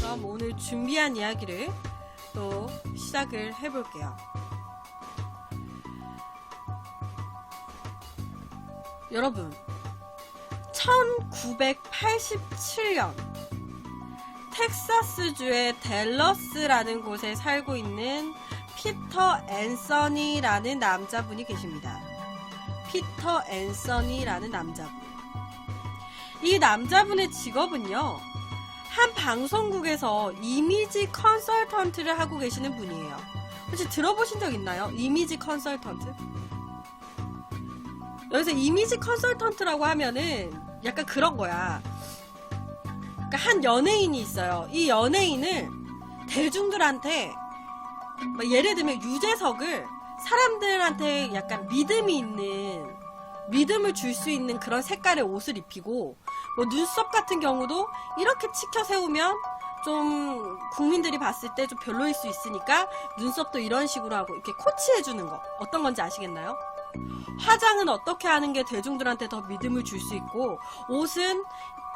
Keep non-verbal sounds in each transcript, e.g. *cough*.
그럼 오늘 준비한 이야기를 또 시작을 해볼게요. 여러분, 1987년 텍사스주의 댈러스라는 곳에 살고 있는 피터 앤서니라는 남자분이 계십니다. 피터 앤서니라는 남자분. 이 남자분의 직업은요, 한 방송국에서 이미지 컨설턴트를 하고 계시는 분이에요. 혹시 들어보신 적 있나요? 이미지 컨설턴트? 여기서 이미지 컨설턴트라고 하면은 약간 그런 거야. 그러니까 한 연예인이 있어요. 이 연예인을 대중들한테 뭐 예를 들면 유재석을 사람들한테 약간 믿음이 있는 믿음을 줄 수 있는 그런 색깔의 옷을 입히고 뭐 눈썹 같은 경우도 이렇게 치켜 세우면 좀 국민들이 봤을 때 좀 별로일 수 있으니까 눈썹도 이런 식으로 하고 이렇게 코치해 주는 거 어떤 건지 아시겠나요? 화장은 어떻게 하는 게 대중들한테 더 믿음을 줄 수 있고 옷은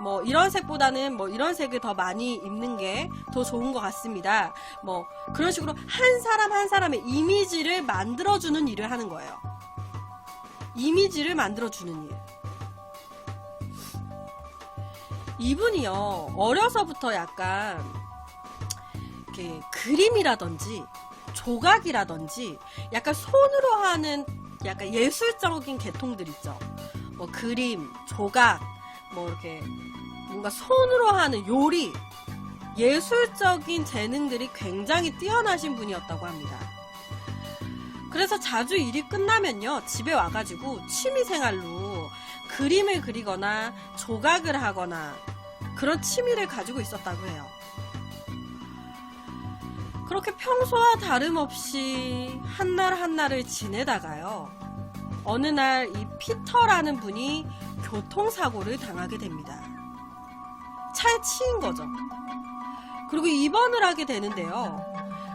뭐 이런 색보다는 뭐 이런 색을 더 많이 입는 게 더 좋은 것 같습니다. 뭐 그런 식으로 한 사람 한 사람의 이미지를 만들어주는 일을 하는 거예요. 이미지를 만들어주는 일. 이분이요 어려서부터 약간 이렇게 그림이라든지 조각이라든지 약간 손으로 하는 약간 예술적인 계통들 있죠. 뭐 그림, 조각, 뭐 이렇게 뭔가 손으로 하는 요리, 예술적인 재능들이 굉장히 뛰어나신 분이었다고 합니다. 그래서 자주 일이 끝나면요, 집에 와가지고 취미 생활로 그림을 그리거나 조각을 하거나 그런 취미를 가지고 있었다고 해요. 그렇게 평소와 다름없이 한날 한날을 지내다가요. 어느 날 이 피터라는 분이 교통사고를 당하게 됩니다. 차에 치인 거죠. 그리고 입원을 하게 되는데요.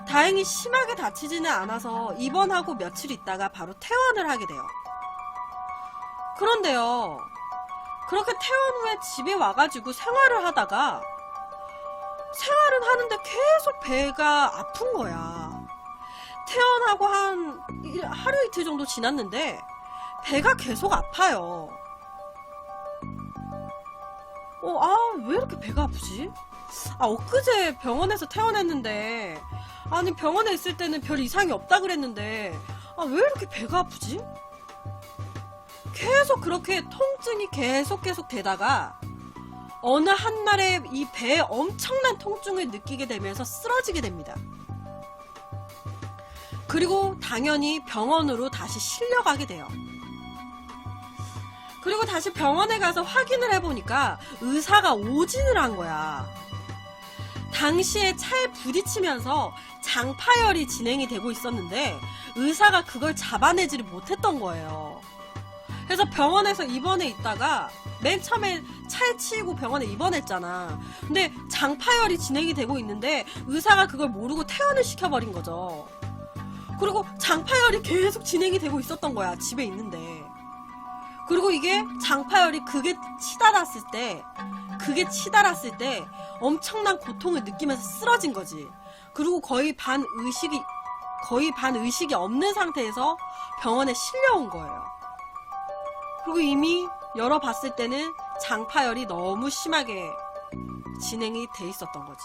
다행히 심하게 다치지는 않아서 입원하고 며칠 있다가 바로 퇴원을 하게 돼요. 그런데요. 그렇게 퇴원 후에 집에 와가지고 생활을 하다가 생활은 하는데 계속 배가 아픈 거야. 퇴원하고 한 일- 하루 이틀 정도 지났는데 배가 계속 아파요. 어, 아, 왜 이렇게 배가 아프지? 아, 엊그제 병원에서 퇴원했는데, 아니, 병원에 있을 때는 별 이상이 없다 그랬는데, 아, 왜 이렇게 배가 아프지? 계속 그렇게 통증이 계속 계속 되다가, 어느 한날에 이 배에 엄청난 통증을 느끼게 되면서 쓰러지게 됩니다. 그리고 당연히 병원으로 다시 실려가게 돼요. 그리고 다시 병원에 가서 확인을 해보니까 의사가 오진을 한 거야. 당시에 차에 부딪히면서 장파열이 진행이 되고 있었는데 의사가 그걸 잡아내지를 못했던 거예요. 그래서 병원에서 입원해 있다가 맨 처음에 차에 치이고 병원에 입원했잖아. 근데 장파열이 진행이 되고 있는데 의사가 그걸 모르고 퇴원을 시켜버린 거죠. 그리고 장파열이 계속 진행이 되고 있었던 거야. 집에 있는데. 그리고 이게 장파열이 그게 치달았을 때, 그게 치달았을 때 엄청난 고통을 느끼면서 쓰러진 거지. 그리고 거의 반 의식이, 거의 반 의식이 없는 상태에서 병원에 실려온 거예요. 그리고 이미 열어봤을 때는 장파열이 너무 심하게 진행이 돼 있었던 거지.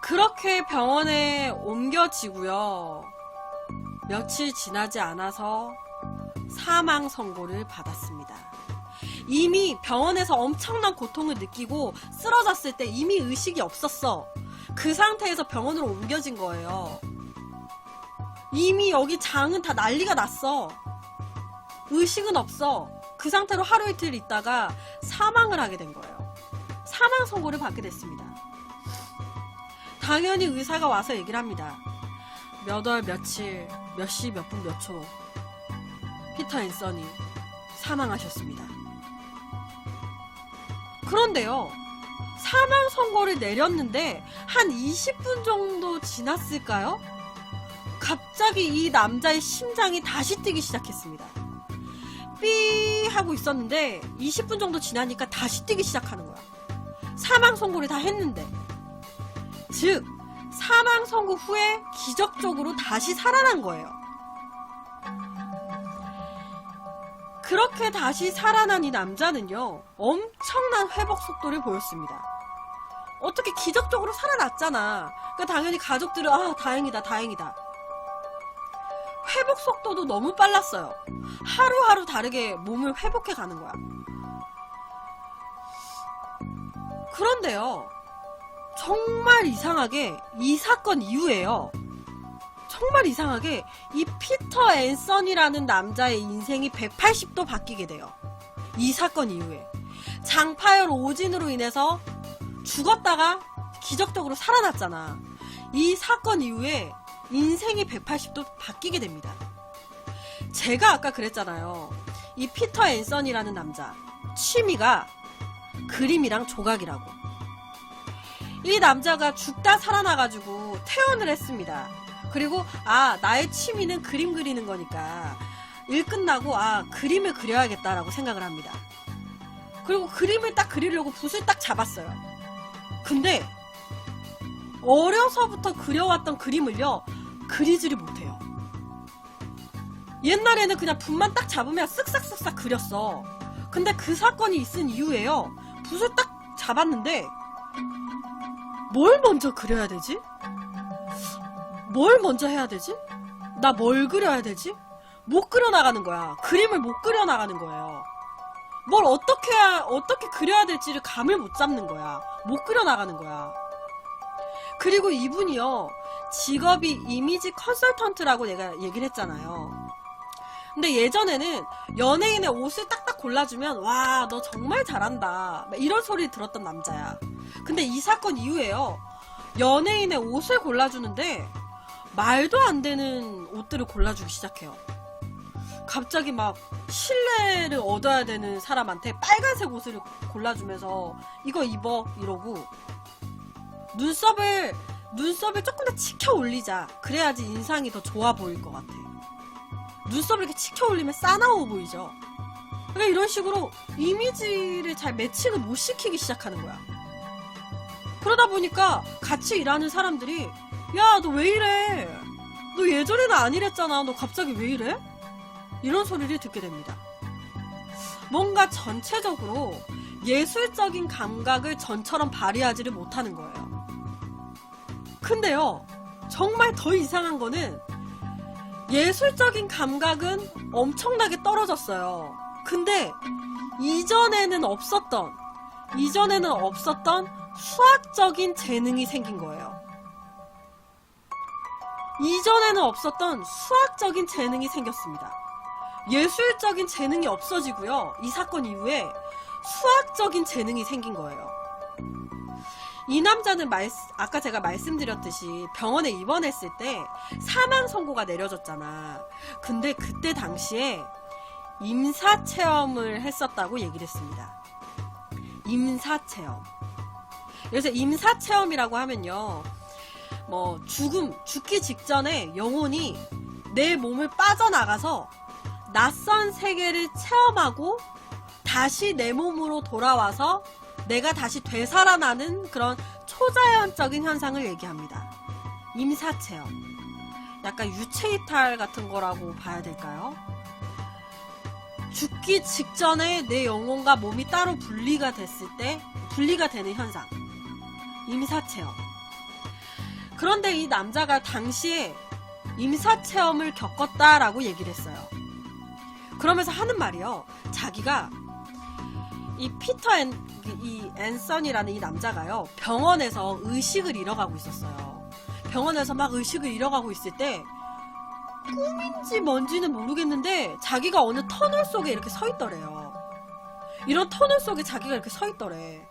그렇게 병원에 옮겨지고요. 며칠 지나지 않아서 사망 선고를 받았습니다. 이미 병원에서 엄청난 고통을 느끼고 쓰러졌을 때 이미 의식이 없었어. 그 상태에서 병원으로 옮겨진 거예요. 이미 여기 장은 다 난리가 났어. 의식은 없어. 그 상태로 하루 이틀 있다가 사망을 하게 된 거예요. 사망 선고를 받게 됐습니다. 당연히 의사가 와서 얘기를 합니다. 몇 월, 며칠, 몇 시, 몇 분, 몇 초. 피터 앤서니 사망하셨습니다. 그런데요. 사망 선고를 내렸는데 한 20분 정도 지났을까요? 갑자기 이 남자의 심장이 다시 뛰기 시작했습니다. 삐 하고 있었는데 20분 정도 지나니까 다시 뛰기 시작하는 거야. 사망 선고를 다 했는데. 즉, 사망 선고 후에 기적적으로 다시 살아난 거예요. 그렇게 다시 살아난 이 남자는요, 엄청난 회복 속도를 보였습니다. 어떻게 기적적으로 살아났잖아. 그러니까 당연히 가족들은, 아, 다행이다, 다행이다. 회복 속도도 너무 빨랐어요. 하루하루 다르게 몸을 회복해 가는 거야. 그런데요, 정말 이상하게 이 사건 이후에요. 정말 이상하게 이 피터 앤선이라는 남자의 인생이 180도 바뀌게 돼요. 이 사건 이후에. 장파열 오진으로 인해서 죽었다가 기적적으로 살아났잖아. 이 사건 이후에 인생이 180도 바뀌게 됩니다. 제가 아까 그랬잖아요. 이 피터 앤선이라는 남자. 취미가 그림이랑 조각이라고. 이 남자가 죽다 살아나가지고 퇴원을 했습니다. 그리고 아 나의 취미는 그림 그리는 거니까 일 끝나고 아 그림을 그려야겠다라고 생각을 합니다. 그리고 그림을 딱 그리려고 붓을 딱 잡았어요. 근데 어려서부터 그려왔던 그림을요 그리지를 못해요. 옛날에는 그냥 붓만 딱 잡으면 쓱싹쓱싹 그렸어. 근데 그 사건이 있은 이후에요 붓을 딱 잡았는데 뭘 먼저 그려야 되지? 뭘 먼저 해야 되지? 나 뭘 그려야 되지? 못 그려나가는 거야. 그림을 못 그려나가는 거예요. 뭘 어떻게, 어떻게 그려야 될지를 감을 못 잡는 거야. 못 그려나가는 거야. 그리고 이분이요, 직업이 이미지 컨설턴트라고 내가 얘기를 했잖아요. 근데 예전에는 연예인의 옷을 딱딱 골라주면, 와, 너 정말 잘한다. 막 이런 소리 들었던 남자야. 근데 이 사건 이후에요, 연예인의 옷을 골라주는데, 말도 안 되는 옷들을 골라주기 시작해요. 갑자기 막 신뢰를 얻어야 되는 사람한테 빨간색 옷을 골라주면서 이거 입어 이러고 눈썹을 눈썹을 조금 더 치켜 올리자 그래야지 인상이 더 좋아 보일 것 같아. 눈썹을 이렇게 치켜 올리면 싸나워 보이죠. 그러니까 이런 식으로 이미지를 잘 매칭을 못 시키기 시작하는 거야. 그러다 보니까 같이 일하는 사람들이 야, 너 왜 이래? 너 예전에는 안 이랬잖아. 너 갑자기 왜 이래? 이런 소리를 듣게 됩니다. 뭔가 전체적으로 예술적인 감각을 전처럼 발휘하지를 못하는 거예요. 근데요, 정말 더 이상한 거는 예술적인 감각은 엄청나게 떨어졌어요. 근데 이전에는 없었던, 이전에는 없었던 수학적인 재능이 생긴 거예요. 이전에는 없었던 수학적인 재능이 생겼습니다. 예술적인 재능이 없어지고요. 이 사건 이후에 수학적인 재능이 생긴 거예요. 이 남자는 말, 아까 제가 말씀드렸듯이 병원에 입원했을 때 사망 선고가 내려졌잖아. 근데 그때 당시에 임사 체험을 했었다고 얘기를 했습니다. 임사 체험. 그래서 임사 체험이라고 하면요. 뭐 죽음, 죽기 직전에 영혼이 내 몸을 빠져나가서 낯선 세계를 체험하고 다시 내 몸으로 돌아와서 내가 다시 되살아나는 그런 초자연적인 현상을 얘기합니다. 임사체험. 약간 유체이탈 같은 거라고 봐야 될까요? 죽기 직전에 내 영혼과 몸이 따로 분리가 됐을 때 분리가 되는 현상. 임사체험. 그런데 이 남자가 당시에 임사체험을 겪었다라고 얘기를 했어요. 그러면서 하는 말이요. 자기가 이 피터 앤, 이 앤선이라는 이 남자가요. 병원에서 의식을 잃어가고 있었어요. 병원에서 막 의식을 잃어가고 있을 때 꿈인지 뭔지는 모르겠는데 자기가 어느 터널 속에 이렇게 서 있더래요. 이런 터널 속에 자기가 이렇게 서 있더래.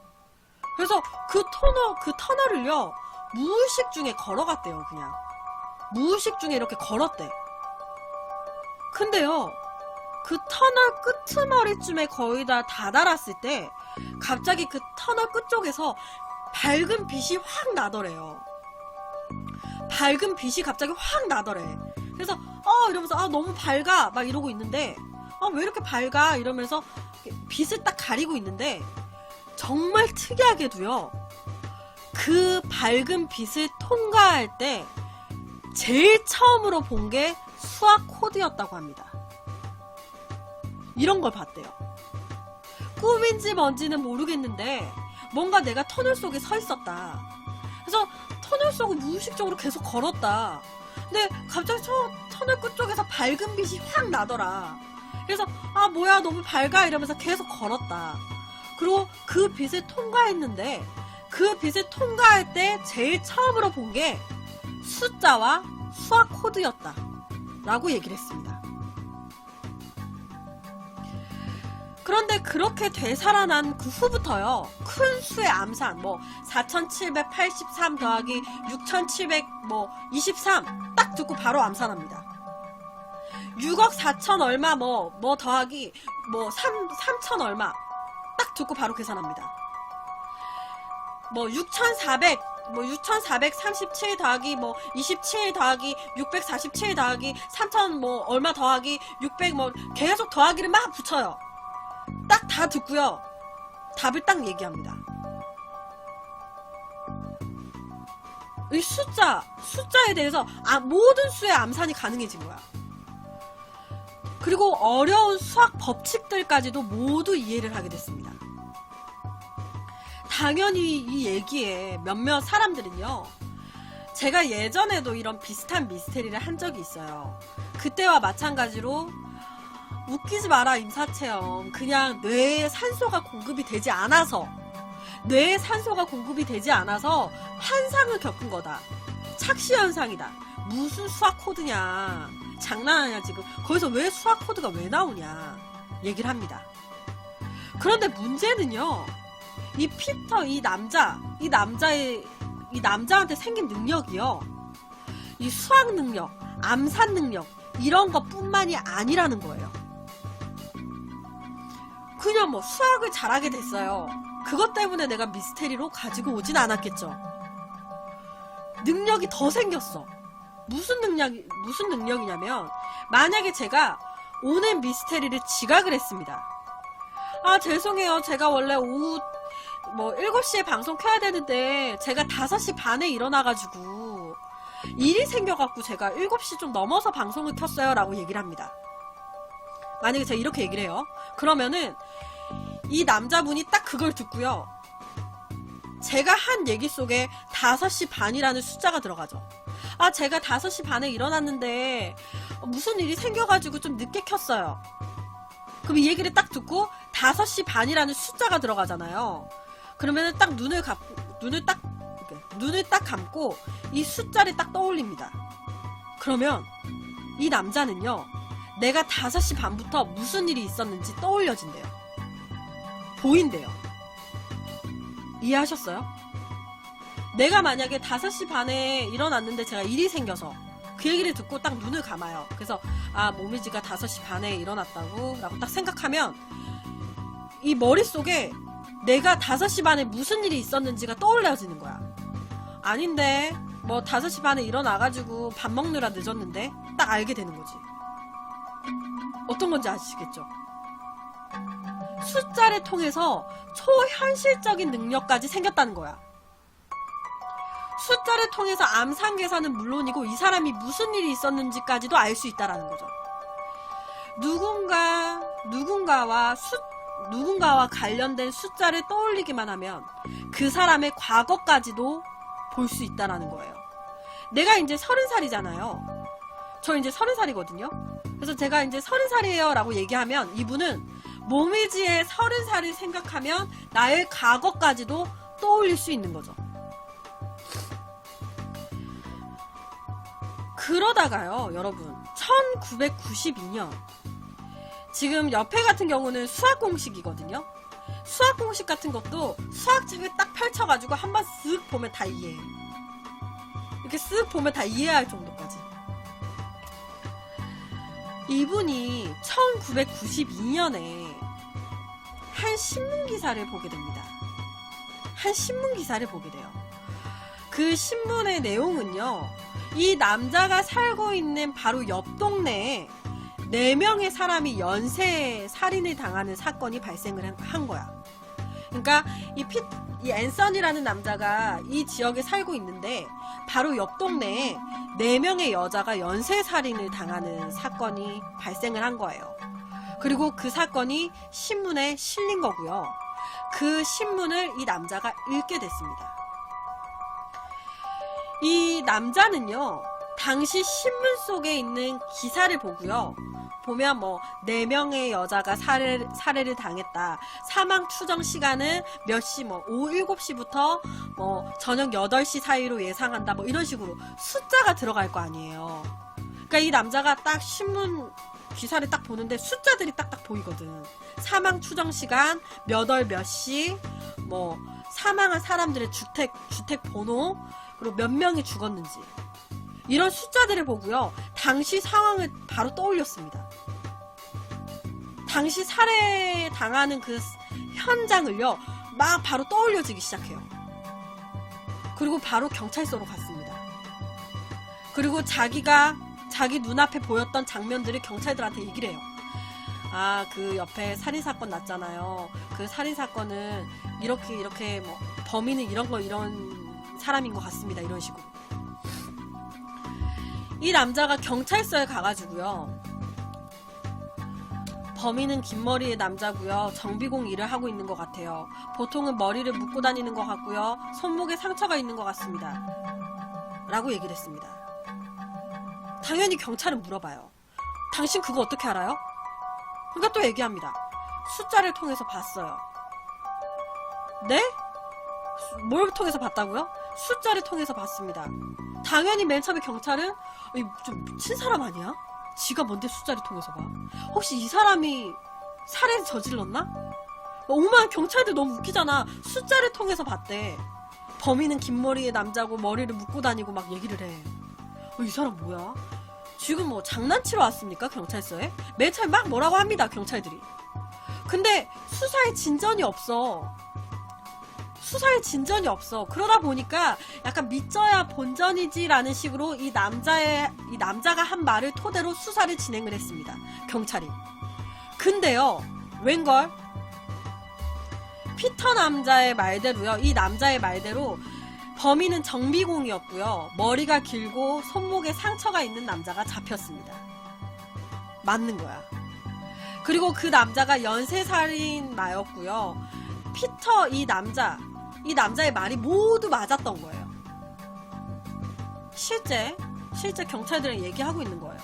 그래서 그 터널, 그 터널을요. 무의식 중에 걸어갔대요, 그냥. 무의식 중에 이렇게 걸었대. 근데요, 그 터널 끄트머리쯤에 거의 다 다다랐을 때, 갑자기 그 터널 끝쪽에서 밝은 빛이 확 나더래요. 밝은 빛이 갑자기 확 나더래. 그래서 어 이러면서 아 너무 밝아 막 이러고 있는데 아 왜 이렇게 밝아 이러면서 빛을 딱 가리고 있는데 정말 특이하게도요. 그 밝은 빛을 통과할 때 제일 처음으로 본 게 수학 코드였다고 합니다. 이런 걸 봤대요. 꿈인지 뭔지는 모르겠는데 뭔가 내가 터널 속에 서 있었다. 그래서 터널 속을 무의식적으로 계속 걸었다. 근데 갑자기 저 터널 끝 쪽에서 밝은 빛이 확 나더라. 그래서 아 뭐야 너무 밝아 이러면서 계속 걸었다. 그리고 그 빛을 통과했는데 그 빛을 통과할 때 제일 처음으로 본 게 숫자와 수학 코드였다. 라고 얘기를 했습니다. 그런데 그렇게 되살아난 그 후부터요, 큰 수의 암산, 뭐, 4783 더하기 6700, 뭐, 23, 딱 듣고 바로 암산합니다. 6억 4천 얼마, 뭐, 뭐 더하기, 뭐, 3, 3천 얼마, 딱 듣고 바로 계산합니다. 뭐, 6,400, 뭐, 6,437 더하기, 뭐, 27 더하기, 647 더하기, 3천 뭐, 얼마 더하기, 600 뭐, 계속 더하기를 막 붙여요. 딱 다 듣고요. 답을 딱 얘기합니다. 이 숫자, 숫자에 대해서 아, 모든 수의 암산이 가능해진 거야. 그리고 어려운 수학 법칙들까지도 모두 이해를 하게 됐습니다. 당연히 이 얘기에 몇몇 사람들은요, 제가 예전에도 이런 비슷한 미스테리를 한 적이 있어요. 그때와 마찬가지로 웃기지 마라 임사체험. 그냥 뇌에 산소가 공급이 되지 않아서 뇌에 산소가 공급이 되지 않아서 환상을 겪은 거다. 착시 현상이다. 무슨 수학 코드냐. 장난하냐 지금. 거기서 왜 수학 코드가 왜 나오냐. 얘기를 합니다. 그런데 문제는요 이 피터 이 남자 이 남자의 이 남자한테 생긴 능력이요 이 수학 능력 암산 능력 이런 것뿐만이 아니라는 거예요 그냥 뭐 수학을 잘하게 됐어요. 그것 때문에 내가 미스테리로 가지고 오진 않았겠죠. 능력이 더 생겼어. 무슨 능력이, 무슨 능력이냐면, 만약에 제가 오늘 미스테리를 지각을 했습니다. 아, 죄송해요. 제가 원래 오후, 뭐, 7시에 방송 켜야 되는데, 제가 5시 반에 일어나가지고, 일이 생겨갖고 제가 7시 좀 넘어서 방송을 켰어요. 라고 얘기를 합니다. 만약에 제가 이렇게 얘기를 해요. 그러면은 이 남자분이 딱 그걸 듣고요. 제가 한 얘기 속에 5시 반이라는 숫자가 들어가죠. 아, 제가 5시 반에 일어났는데 무슨 일이 생겨가지고 좀 늦게 켰어요. 그럼 이 얘기를 딱 듣고 5시 반이라는 숫자가 들어가잖아요. 그러면은 딱 눈을 감고, 눈을 딱, 눈을 딱 감고 이 숫자를 딱 떠올립니다. 그러면 이 남자는요, 내가 5시 반부터 무슨 일이 있었는지 떠올려진대요. 보인대요. 이해하셨어요? 내가 만약에 5시 반에 일어났는데 제가 일이 생겨서 그 얘기를 듣고 딱 눈을 감아요. 그래서 아 모미지가 5시 반에 일어났다고 라고 딱 생각하면 이 머릿속에 내가 5시 반에 무슨 일이 있었는지가 떠올려지는 거야. 아닌데 뭐 5시 반에 일어나가지고 밥 먹느라 늦었는데 딱 알게 되는 거지. 어떤 건지 아시겠죠? 숫자를 통해서 초현실적인 능력까지 생겼다는 거야. 숫자를 통해서 암산 계산은 물론이고 이 사람이 무슨 일이 있었는지까지도 알 수 있다라는 거죠. 누군가 누군가와 숫 누군가와 관련된 숫자를 떠올리기만 하면 그 사람의 과거까지도 볼 수 있다라는 거예요. 내가 이제 서른 살이잖아요. 저 이제 서른 살이거든요. 그래서 제가 이제 서른 살이에요 라고 얘기하면 이분은 모미지의 서른 살을 생각하면 나의 과거까지도 떠올릴 수 있는 거죠. 그러다가요, 여러분. 1992년. 지금 옆에 같은 경우는 수학 공식이거든요. 수학 공식 같은 것도 수학책을 딱 펼쳐가지고 한 번 쓱 보면 다 이해해. 이렇게 쓱 보면 다 이해할 정도까지. 이분이 1992년에 한 신문 기사를 보게 됩니다. 한 신문 기사를 보게 돼요. 그 신문의 내용은요. 이 남자가 살고 있는 바로 옆 동네에 네 명의 사람이 연쇄 살인을 당하는 사건이 발생을 한- 한 거야. 그러니까 이 피, 이 앤선이라는 남자가 이 지역에 살고 있는데 바로 옆 동네에 네 명의 여자가 연쇄 살인을 당하는 사건이 발생을 한 거예요. 그리고 그 사건이 신문에 실린 거고요. 그 신문을 이 남자가 읽게 됐습니다. 이 남자는요, 당시 신문 속에 있는 기사를 보고요. 보면 뭐, 네 명의 여자가 살해, 살해를 당했다. 사망 추정 시간은 몇 시, 뭐, 오후 7시부터 뭐, 저녁 8시 사이로 예상한다. 뭐, 이런 식으로 숫자가 들어갈 거 아니에요. 그러니까 이 남자가 딱 신문 기사를 딱 보는데 숫자들이 딱딱 보이거든. 사망 추정 시간, 몇 월 몇 시, 뭐, 사망한 사람들의 주택, 주택 번호, 그리고 몇 명이 죽었는지. 이런 숫자들을 보고요. 당시 상황을 바로 떠올렸습니다. 당시 살해 당하는 그 현장을요. 막 바로 떠올려지기 시작해요. 그리고 바로 경찰서로 갔습니다. 그리고 자기가 자기 눈앞에 보였던 장면들을 경찰들한테 얘기를 해요. 아, 그 옆에 살인사건 났잖아요. 그 살인사건은 이렇게, 이렇게, 뭐, 범인은 이런 거, 이런 사람인 것 같습니다. 이런 식으로. 이 남자가 경찰서에 가가지고요. 범인은 긴 머리의 남자고요. 정비공 일을 하고 있는 것 같아요. 보통은 머리를 묶고 다니는 것 같고요. 손목에 상처가 있는 것 같습니다. 라고 얘기를 했습니다. 당연히 경찰은 물어봐요. 당신 그거 어떻게 알아요? 그러니까 또 얘기합니다. 숫자를 통해서 봤어요. 네? 수- 뭘 통해서 봤다고요? 숫자를 통해서 봤습니다. 당연히 맨 처음에 경찰은 이, 좀 미친 사람 아니야? 지가 뭔데 숫자를 통해서 봐? 혹시 이 사람이 살해 저질렀나? 오만 경찰들 너무 웃기잖아. 숫자를 통해서 봤대. 범인은 긴 머리의 남자고 머리를 묶고 다니고 막 얘기를 해. 어, 이 사람 뭐야? 지금 뭐 장난치러 왔습니까 경찰서에? 맨 처음에 막 뭐라고 합니다 경찰들이. 근데 수사에 진전이 없어. 수사에 진전이 없어. 그러다 보니까 약간 믿져야 본전이지라는 식으로 이 남자의 이 남자가 한 말을 토대로 수사를 진행을 했습니다. 경찰이. 근데요, 웬걸? 피터 남자의 말대로요. 이 남자의 말대로 범인은 정비공이었고요. 머리가 길고 손목에 상처가 있는 남자가 잡혔습니다. 맞는 거야. 그리고 그 남자가 연쇄살인마였고요. 피터 이 남자, 이 남자의 말이 모두 맞았던 거예요. 실제, 실제 경찰들은 얘기하고 있는 거예요.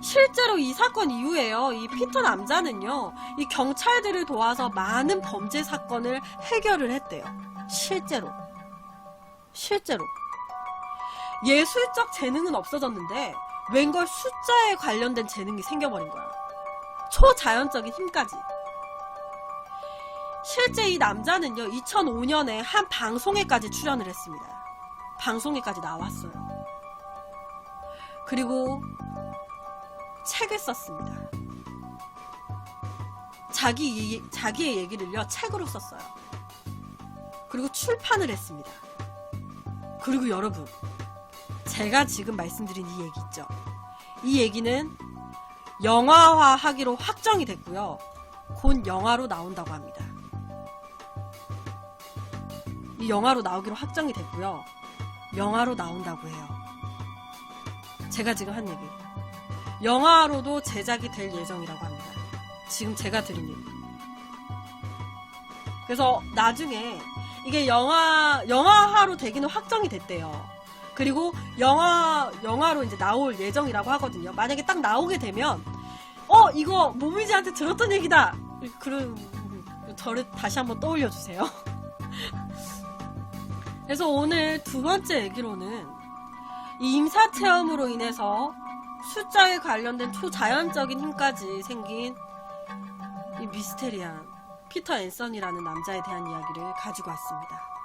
실제로 이 사건 이후에요, 이 피터 남자는요, 이 경찰들을 도와서 많은 범죄 사건을 해결을 했대요. 실제로. 실제로. 예술적 재능은 없어졌는데, 웬걸 숫자에 관련된 재능이 생겨버린 거야. 초자연적인 힘까지. 실제 이 남자는요, 2005년에 한 방송에까지 출연을 했습니다. 방송에까지 나왔어요. 그리고 책을 썼습니다. 자기, 이- 자기의 얘기를요, 책으로 썼어요. 그리고 출판을 했습니다. 그리고 여러분, 제가 지금 말씀드린 이 얘기 있죠. 이 얘기는 영화화 하기로 확정이 됐고요. 곧 영화로 나온다고 합니다. 영화로 나오기로 확정이 됐고요. 영화로 나온다고 해요. 제가 지금 한 얘기. 영화로도 제작이 될 예정이라고 합니다. 지금 제가 드린 얘기. 그래서 나중에 이게 영화, 영화화로 되기는 확정이 됐대요. 그리고 영화, 영화로 이제 나올 예정이라고 하거든요. 만약에 딱 나오게 되면, 어, 이거 모미지한테 들었던 얘기다! 그런, 저를 다시 한번 떠올려 주세요. *laughs* 그래서 오늘 두 번째 얘기로는 이 임사 체험으로 인해서 숫자에 관련된 초자연적인 힘까지 생긴 이 미스테리한 피터 앤선이라는 남자에 대한 이야기를 가지고 왔습니다.